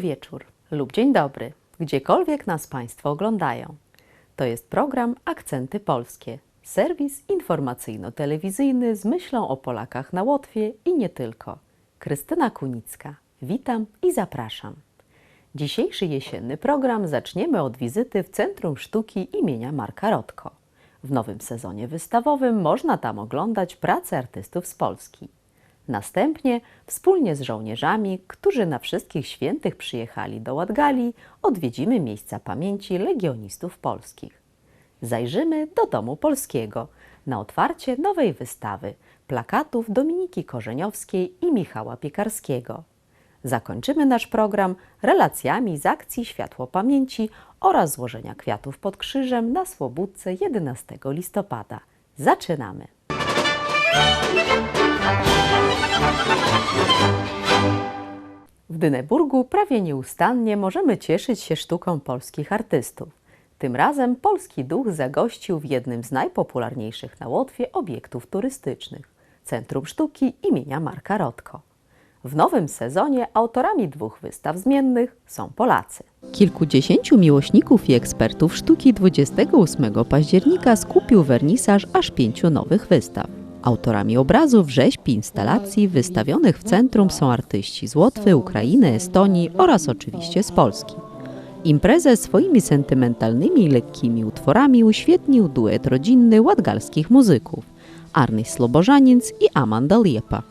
Wieczór lub dzień dobry, gdziekolwiek nas Państwo oglądają. To jest program Akcenty Polskie, serwis informacyjno-telewizyjny z myślą o Polakach na Łotwie i nie tylko. Krystyna Kunicka, witam i zapraszam. Dzisiejszy jesienny program zaczniemy od wizyty w Centrum Sztuki imienia Marka Rotko. W nowym sezonie wystawowym można tam oglądać prace artystów z Polski. Następnie wspólnie z żołnierzami, którzy na wszystkich świętych przyjechali do Ładgali, odwiedzimy miejsca pamięci legionistów polskich. Zajrzymy do Domu Polskiego na otwarcie nowej wystawy plakatów Dominiki Korzeniowskiej i Michała Piekarskiego. Zakończymy nasz program relacjami z akcji Światło Pamięci oraz złożenia kwiatów pod krzyżem na Słobódce 11 listopada. Zaczynamy! W Dyneburgu prawie nieustannie możemy cieszyć się sztuką polskich artystów. Tym razem polski duch zagościł w jednym z najpopularniejszych na Łotwie obiektów turystycznych Centrum Sztuki imienia Marka Rotko. W nowym sezonie autorami dwóch wystaw zmiennych są Polacy. Kilkudziesięciu miłośników i ekspertów sztuki 28 października skupił wernisaż aż pięciu nowych wystaw. Autorami obrazów, rzeźb i instalacji wystawionych w centrum są artyści z Łotwy, Ukrainy, Estonii oraz oczywiście z Polski. Imprezę swoimi sentymentalnymi i lekkimi utworami uświetnił duet rodzinny ładgalskich muzyków Arnis Slobożaniec i Amanda Liepa.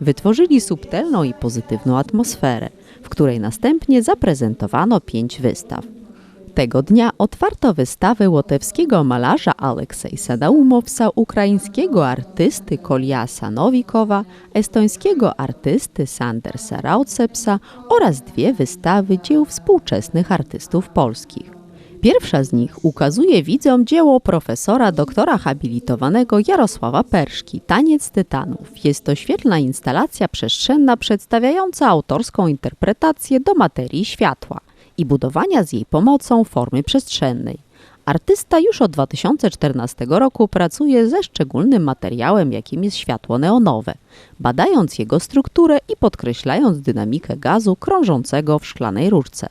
Wytworzyli subtelną i pozytywną atmosferę, w której następnie zaprezentowano pięć wystaw. Tego dnia otwarto wystawę łotewskiego malarza Aleksejsa Daumowsa, ukraińskiego artysty Koliasa Nowikowa, estońskiego artysty Sandersa Raucepsa oraz dwie wystawy dzieł współczesnych artystów polskich. Pierwsza z nich ukazuje widzom dzieło profesora doktora habilitowanego Jarosława Perszki Taniec Tytanów. Jest to świetlna instalacja przestrzenna przedstawiająca autorską interpretację do materii światła i budowania z jej pomocą formy przestrzennej. Artysta już od 2014 roku pracuje ze szczególnym materiałem, jakim jest światło neonowe, badając jego strukturę i podkreślając dynamikę gazu krążącego w szklanej rurce.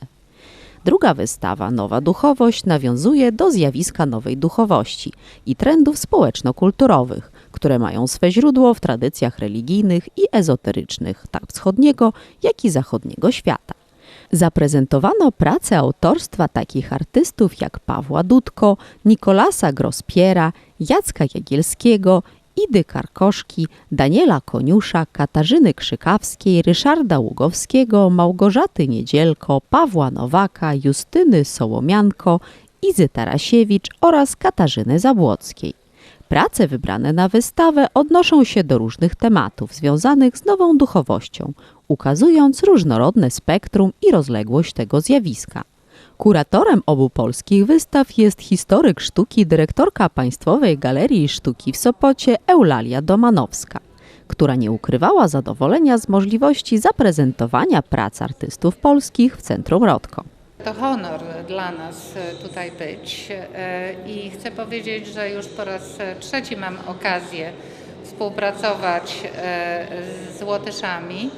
Druga wystawa, Nowa Duchowość, nawiązuje do zjawiska nowej duchowości i trendów społeczno-kulturowych, które mają swe źródło w tradycjach religijnych i ezoterycznych tak wschodniego, jak i zachodniego świata. Zaprezentowano pracę autorstwa takich artystów jak Pawła Dudko, Nikolasa Grospiera, Jacka Jagielskiego, Idy Karkoszki, Daniela Koniusza, Katarzyny Krzykawskiej, Ryszarda Ługowskiego, Małgorzaty Niedzielko, Pawła Nowaka, Justyny Sołomianko, Izy Tarasiewicz oraz Katarzyny Zabłockiej. Prace wybrane na wystawę odnoszą się do różnych tematów związanych z nową duchowością, ukazując różnorodne spektrum i rozległość tego zjawiska. Kuratorem obu polskich wystaw jest historyk sztuki, dyrektorka Państwowej Galerii Sztuki w Sopocie Eulalia Domanowska, która nie ukrywała zadowolenia z możliwości zaprezentowania prac artystów polskich w Centrum Rodko. To honor dla nas tutaj być e, i chcę powiedzieć, że już po raz trzeci mam okazję współpracować e, z Łotyszami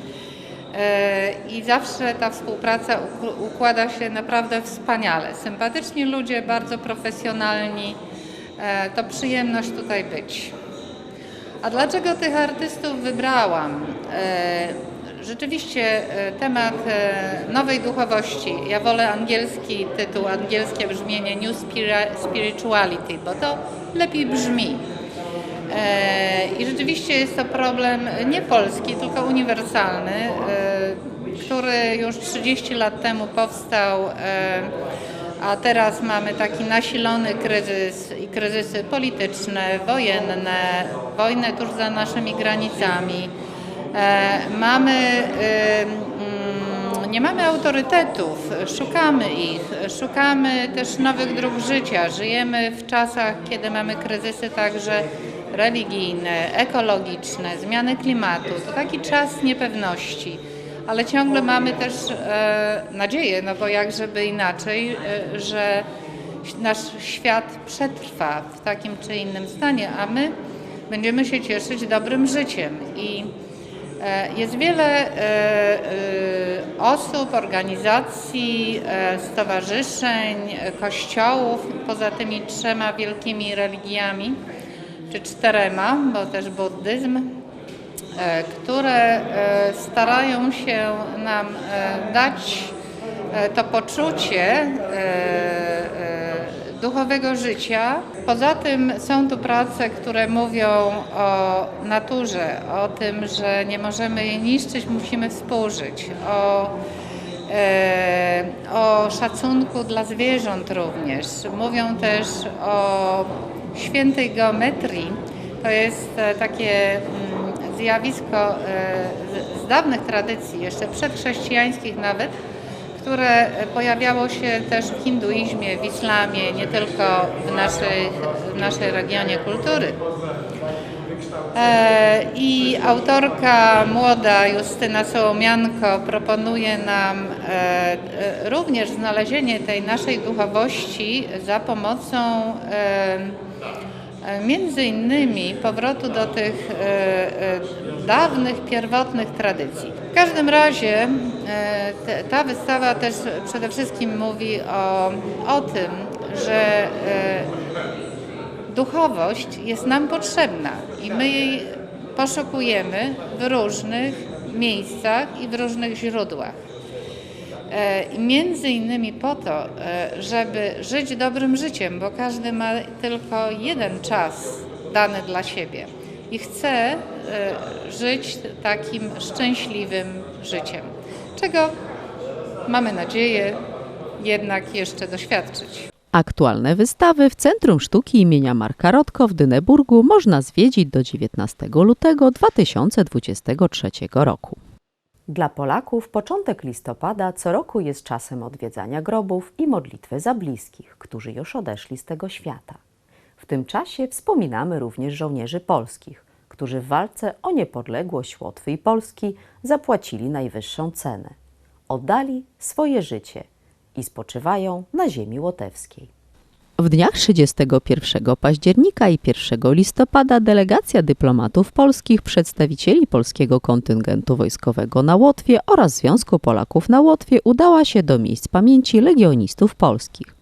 e, i zawsze ta współpraca układa się naprawdę wspaniale. Sympatyczni ludzie, bardzo profesjonalni. To przyjemność tutaj być. A dlaczego tych artystów wybrałam? Rzeczywiście e, temat e, nowej duchowości. Ja wolę angielski tytuł, angielskie brzmienie New Spirituality, bo to lepiej brzmi. E, I rzeczywiście jest to problem nie polski, tylko uniwersalny, który już 30 lat temu powstał, a teraz mamy taki nasilony kryzys i kryzysy polityczne, wojenne, wojnę tuż za naszymi granicami mamy, mm, nie mamy autorytetów, szukamy ich, szukamy też nowych dróg życia. Żyjemy w czasach, kiedy mamy kryzysy także religijne, ekologiczne, zmiany klimatu. To taki czas niepewności, ale ciągle mamy też e, nadzieję, no bo jak żeby inaczej, e, że nasz świat przetrwa w takim czy innym stanie, a my będziemy się cieszyć dobrym życiem. I E, Jest wiele e, e, osób, organizacji, e, stowarzyszeń, e, kościołów, poza tymi trzema wielkimi religiami, czy czterema, bo też buddyzm, e, które e, starają się nam e, dać e, to poczucie e, e, duchowego życia. Poza tym są tu prace, które mówią o naturze, o tym, że nie możemy jej niszczyć, musimy współżyć, o, e, o szacunku dla zwierząt również. Mówią też o świętej geometrii. To jest e, takie mm, zjawisko e, z- dawnych tradycji, jeszcze przedchrześcijańskich nawet, które pojawiało się też w hinduizmie, w islamie, nie tylko w naszej, w naszej regionie kultury. E, I autorka młoda Justyna Sołomianko proponuje nam e, e, również znalezienie tej naszej duchowości za pomocą między innymi powrotu do tych e, e, dawnych, pierwotnych tradycji. W każdym razie e, ta wystawa też przede wszystkim mówi o, o tym, że e, duchowość jest nam potrzebna i my jej poszukujemy w różnych miejscach i w różnych źródłach. E, między innymi po to, e, żeby żyć dobrym życiem, bo każdy ma tylko jeden czas dany dla siebie i chce e, żyć takim szczęśliwym życiem, czego mamy nadzieję jednak jeszcze doświadczyć. Aktualne wystawy w Centrum Sztuki imienia Marka Rotko w Dyneburgu można zwiedzić do 19 lutego 2023 roku. Dla Polaków początek listopada co roku jest czasem odwiedzania grobów i modlitwy za bliskich, którzy już odeszli z tego świata. W tym czasie wspominamy również żołnierzy polskich, którzy w walce o niepodległość Łotwy i Polski zapłacili najwyższą cenę. Oddali swoje życie i spoczywają na ziemi łotewskiej. W dniach 31 października i 1 listopada delegacja dyplomatów polskich, przedstawicieli polskiego kontyngentu wojskowego na Łotwie oraz Związku Polaków na Łotwie udała się do miejsc pamięci legionistów polskich.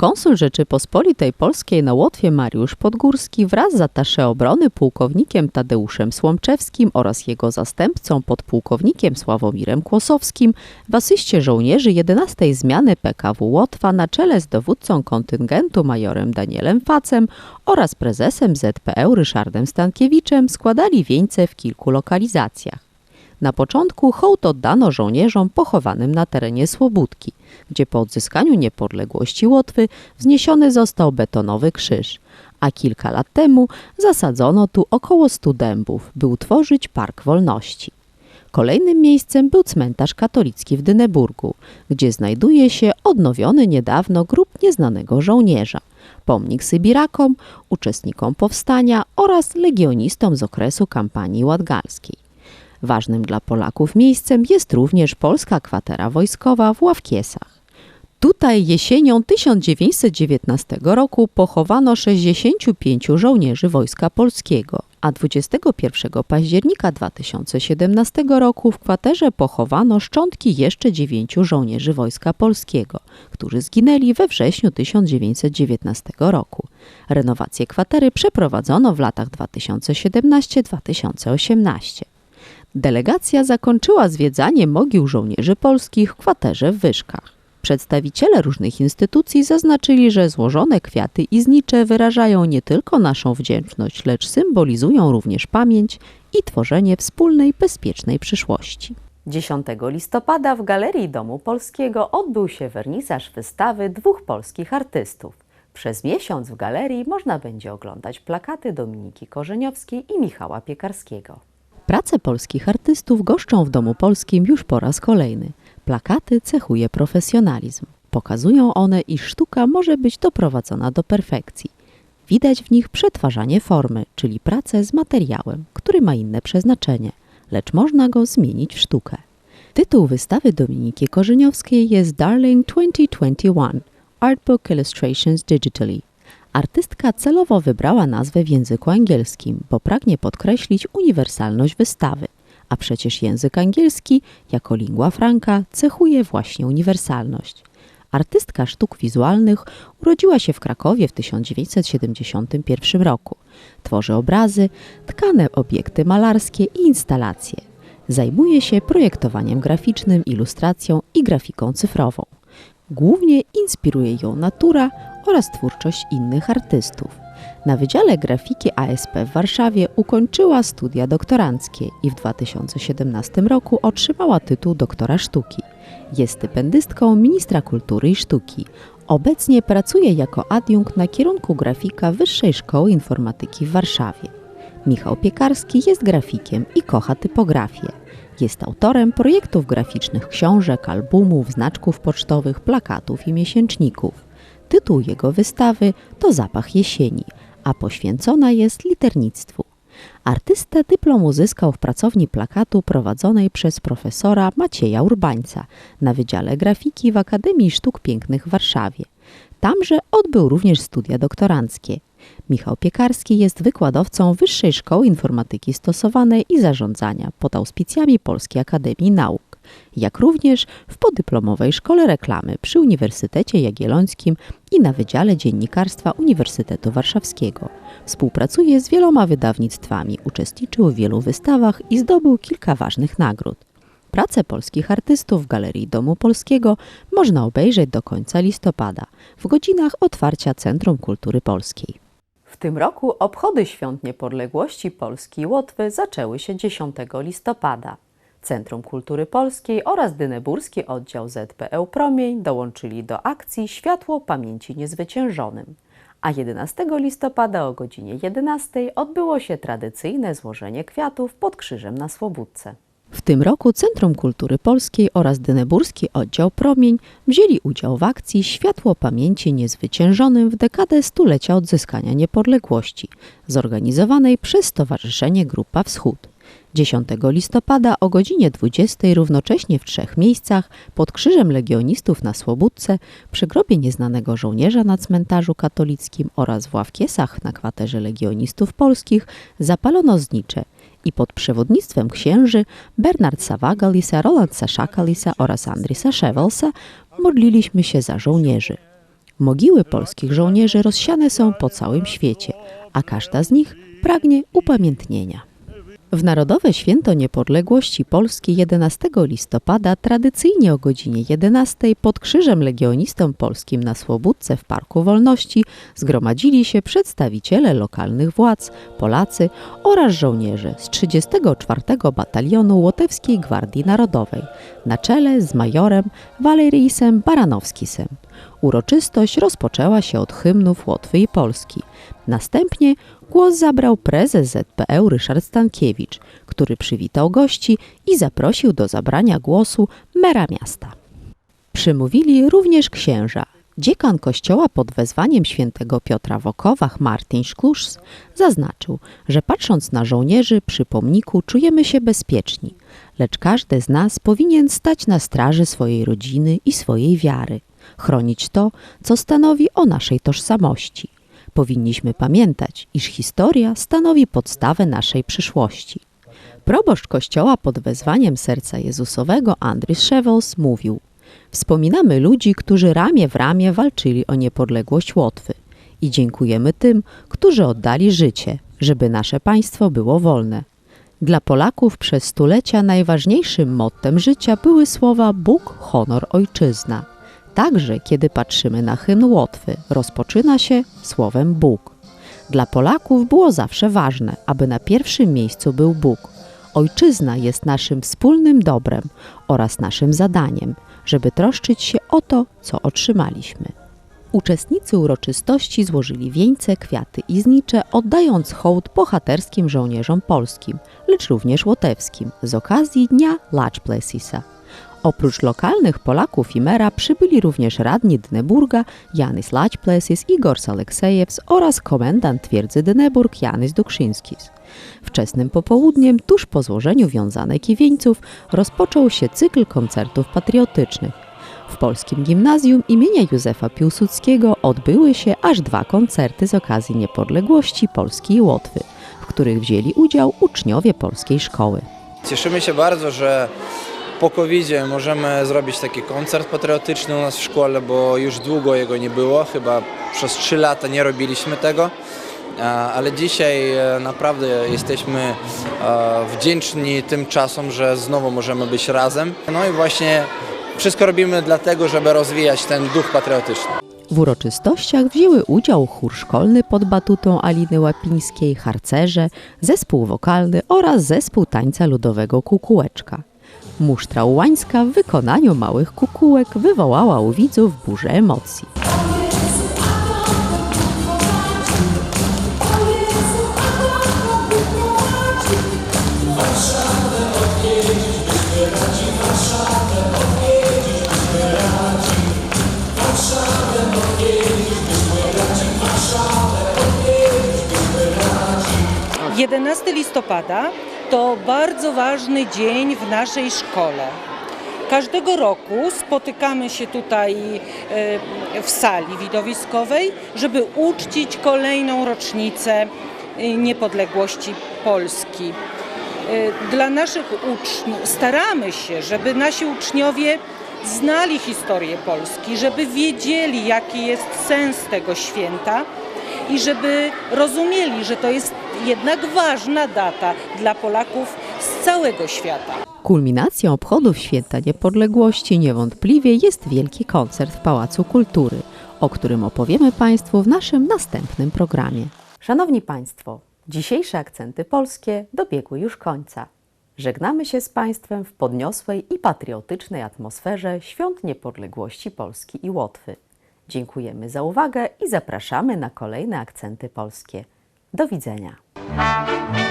Konsul Rzeczypospolitej Polskiej na Łotwie Mariusz Podgórski wraz z atasze obrony pułkownikiem Tadeuszem Słomczewskim oraz jego zastępcą podpułkownikiem Sławomirem Kłosowskim w asyście żołnierzy 11 zmiany PKW Łotwa na czele z dowódcą kontyngentu majorem Danielem Facem oraz prezesem ZPE Ryszardem Stankiewiczem składali wieńce w kilku lokalizacjach. Na początku hołd oddano żołnierzom pochowanym na terenie Słobódki, gdzie po odzyskaniu niepodległości Łotwy wzniesiony został betonowy krzyż, a kilka lat temu zasadzono tu około 100 dębów, by utworzyć Park Wolności. Kolejnym miejscem był cmentarz katolicki w Dyneburgu, gdzie znajduje się odnowiony niedawno grób nieznanego żołnierza, pomnik Sybirakom, uczestnikom powstania oraz legionistom z okresu kampanii ładgalskiej. Ważnym dla Polaków miejscem jest również polska kwatera wojskowa w Ławkiesach. Tutaj jesienią 1919 roku pochowano 65 żołnierzy Wojska Polskiego, a 21 października 2017 roku w kwaterze pochowano szczątki jeszcze dziewięciu żołnierzy Wojska Polskiego, którzy zginęli we wrześniu 1919 roku. Renowację kwatery przeprowadzono w latach 2017-2018. Delegacja zakończyła zwiedzanie mogił żołnierzy polskich w kwaterze w Wyszkach. Przedstawiciele różnych instytucji zaznaczyli, że złożone kwiaty i znicze wyrażają nie tylko naszą wdzięczność, lecz symbolizują również pamięć i tworzenie wspólnej, bezpiecznej przyszłości. 10 listopada w Galerii Domu Polskiego odbył się wernisaż wystawy dwóch polskich artystów. Przez miesiąc w galerii można będzie oglądać plakaty Dominiki Korzeniowskiej i Michała Piekarskiego. Prace polskich artystów goszczą w Domu Polskim już po raz kolejny. Plakaty cechuje profesjonalizm. Pokazują one, iż sztuka może być doprowadzona do perfekcji. Widać w nich przetwarzanie formy, czyli pracę z materiałem, który ma inne przeznaczenie, lecz można go zmienić w sztukę. Tytuł wystawy Dominiki Korzeniowskiej jest Darling 2021 Artbook Illustrations Digitally. Artystka celowo wybrała nazwę w języku angielskim, bo pragnie podkreślić uniwersalność wystawy, a przecież język angielski jako lingua franca cechuje właśnie uniwersalność. Artystka sztuk wizualnych urodziła się w Krakowie w 1971 roku. Tworzy obrazy, tkane obiekty malarskie i instalacje. Zajmuje się projektowaniem graficznym, ilustracją i grafiką cyfrową. Głównie inspiruje ją natura oraz twórczość innych artystów. Na Wydziale Grafiki ASP w Warszawie ukończyła studia doktoranckie i w 2017 roku otrzymała tytuł doktora sztuki. Jest stypendystką Ministra Kultury i Sztuki. Obecnie pracuje jako adiunkt na kierunku grafika Wyższej Szkoły Informatyki w Warszawie. Michał Piekarski jest grafikiem i kocha typografię. Jest autorem projektów graficznych książek, albumów, znaczków pocztowych, plakatów i miesięczników. Tytuł jego wystawy to Zapach jesieni, a poświęcona jest liternictwu. Artysta dyplom uzyskał w pracowni plakatu prowadzonej przez profesora Macieja Urbańca na Wydziale Grafiki w Akademii Sztuk Pięknych w Warszawie. Tamże odbył również studia doktoranckie. Michał Piekarski jest wykładowcą Wyższej Szkoły Informatyki Stosowanej i Zarządzania pod auspicjami Polskiej Akademii Nauk, jak również w podyplomowej Szkole Reklamy przy Uniwersytecie Jagiellońskim i na Wydziale Dziennikarstwa Uniwersytetu Warszawskiego. Współpracuje z wieloma wydawnictwami, uczestniczył w wielu wystawach i zdobył kilka ważnych nagród. Pracę polskich artystów w Galerii Domu Polskiego można obejrzeć do końca listopada w godzinach otwarcia Centrum Kultury Polskiej. W tym roku obchody Świąt Niepodległości Polski i Łotwy zaczęły się 10 listopada. Centrum Kultury Polskiej oraz Dyneburski Oddział ZPE Promień dołączyli do akcji Światło Pamięci Niezwyciężonym. A 11 listopada o godzinie 11 odbyło się tradycyjne złożenie kwiatów pod krzyżem na Słobódce. W tym roku Centrum Kultury Polskiej oraz Dyneburski Oddział Promień wzięli udział w akcji Światło Pamięci Niezwyciężonym w dekadę stulecia odzyskania niepodległości, zorganizowanej przez Stowarzyszenie Grupa Wschód. 10 listopada o godzinie 20 równocześnie w trzech miejscach pod Krzyżem Legionistów na Słobódce, przy grobie nieznanego żołnierza na cmentarzu katolickim oraz w Ławkiesach na kwaterze Legionistów Polskich zapalono znicze i pod przewodnictwem księży Bernard Savagalisa, Roland Saszakalisa oraz Andrisa Szewelsa modliliśmy się za żołnierzy. Mogiły polskich żołnierzy rozsiane są po całym świecie, a każda z nich pragnie upamiętnienia. W Narodowe Święto Niepodległości Polski 11 listopada tradycyjnie o godzinie 11 pod Krzyżem Legionistom Polskim na Słobódce w Parku Wolności zgromadzili się przedstawiciele lokalnych władz, Polacy oraz żołnierze z 34 Batalionu Łotewskiej Gwardii Narodowej na czele z majorem Walerijsem Baranowskisem. Uroczystość rozpoczęła się od hymnów Łotwy i Polski. Następnie głos zabrał prezes ZPE Ryszard Stankiewicz, który przywitał gości i zaprosił do zabrania głosu mera miasta. Przymówili również księża. Dziekan kościoła pod wezwaniem świętego Piotra w Okowach, Martin Szklusz, zaznaczył, że patrząc na żołnierzy przy pomniku czujemy się bezpieczni, lecz każdy z nas powinien stać na straży swojej rodziny i swojej wiary, chronić to, co stanowi o naszej tożsamości. Powinniśmy pamiętać, iż historia stanowi podstawę naszej przyszłości. Proboszcz kościoła pod wezwaniem serca Jezusowego Andrys Szewels mówił Wspominamy ludzi, którzy ramię w ramię walczyli o niepodległość Łotwy i dziękujemy tym, którzy oddali życie, żeby nasze państwo było wolne. Dla Polaków przez stulecia najważniejszym mottem życia były słowa Bóg, honor, ojczyzna. Także kiedy patrzymy na hymn Łotwy, rozpoczyna się słowem Bóg. Dla Polaków było zawsze ważne, aby na pierwszym miejscu był Bóg. Ojczyzna jest naszym wspólnym dobrem oraz naszym zadaniem, żeby troszczyć się o to, co otrzymaliśmy. Uczestnicy uroczystości złożyli wieńce, kwiaty i znicze, oddając hołd bohaterskim żołnierzom polskim, lecz również łotewskim z okazji Dnia Lacz Plesisa. Oprócz lokalnych Polaków i mera przybyli również radni Dyneburga Janis Laćplesis, Igor Aleksejews oraz komendant twierdzy Dyneburg Janis Dukszyńskis. Wczesnym popołudniem, tuż po złożeniu wiązanek i wieńców, rozpoczął się cykl koncertów patriotycznych. W Polskim Gimnazjum imienia Józefa Piłsudskiego odbyły się aż dwa koncerty z okazji niepodległości Polski i Łotwy, w których wzięli udział uczniowie polskiej szkoły. Cieszymy się bardzo, że po covid możemy zrobić taki koncert patriotyczny u nas w szkole, bo już długo jego nie było, chyba przez 3 lata nie robiliśmy tego. E, Ale dzisiaj e, naprawdę jesteśmy e, wdzięczni tym czasom, że znowu możemy być razem. No i właśnie wszystko robimy dlatego, żeby rozwijać ten duch patriotyczny. W uroczystościach wzięły udział chór szkolny pod batutą Aliny Łapińskiej, harcerze, zespół wokalny oraz zespół tańca ludowego Kukułeczka. Musztra ułańska w wykonaniu małych kukułek wywołała u widzów burzę emocji. 11 listopada to bardzo ważny dzień w naszej szkole. Każdego roku spotykamy się tutaj e, w sali widowiskowej, żeby uczcić kolejną rocznicę e, niepodległości Polski. E, Dla naszych uczniów staramy się, żeby nasi uczniowie znali historię Polski, żeby wiedzieli, jaki jest sens tego święta i żeby rozumieli, że to jest jednak ważna data dla Polaków z całego świata. Kulminacją obchodów Święta Niepodległości niewątpliwie jest wielki koncert w Pałacu Kultury, o którym opowiemy Państwu w naszym następnym programie. Szanowni Państwo, dzisiejsze akcenty polskie dobiegły już końca. Żegnamy się z Państwem w podniosłej i patriotycznej atmosferze Świąt Niepodległości Polski i Łotwy. Dziękujemy za uwagę i zapraszamy na kolejne akcenty polskie. Do widzenia. Música